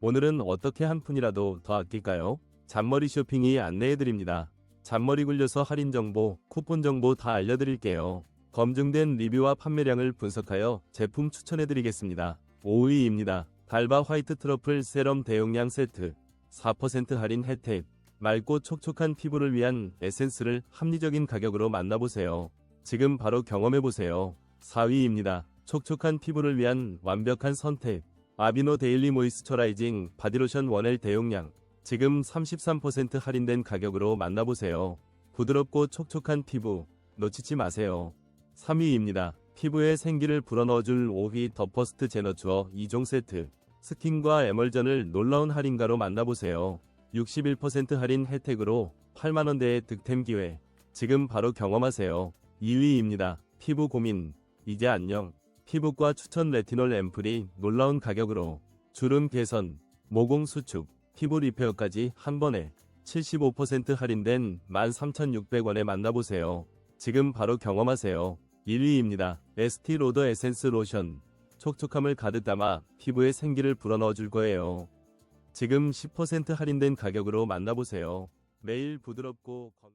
오늘은 어떻게 한 푼이라도 더 아낄까요? 잔머리 쇼핑이 안내해드립니다. 잔머리 굴려서 할인 정보, 쿠폰 정보 다 알려드릴게요. 검증된 리뷰와 판매량을 분석하여 제품 추천해드리겠습니다. 5위입니다. 달바 화이트 트러플 세럼 대용량 세트 4% 할인 혜택 맑고 촉촉한 피부를 위한 에센스를 합리적인 가격으로 만나보세요. 지금 바로 경험해보세요. 4위입니다. 촉촉한 피부를 위한 완벽한 선택 아비노 데일리 모이스처라이징 바디로션 원엘 대용량 지금 33% 할인된 가격으로 만나보세요. 부드럽고 촉촉한 피부 놓치지 마세요. 3위입니다. 피부에 생기를 불어넣어줄 5위 더 퍼스트 제너추어 2종 세트 스킨과 에멀전을 놀라운 할인가로 만나보세요. 61% 할인 혜택으로 8만원대의 득템 기회 지금 바로 경험하세요. 2위입니다. 피부 고민 이제 안녕 피부과 추천 레티놀 앰플이 놀라운 가격으로 주름 개선, 모공 수축, 피부 리페어까지 한 번에 75% 할인된 13,600원에 만나보세요. 지금 바로 경험하세요. 1위입니다. 에스티 로더 에센스 로션. 촉촉함을 가득 담아 피부에 생기를 불어넣어 줄 거예요. 지금 10% 할인된 가격으로 만나보세요. 매일 부드럽고 건...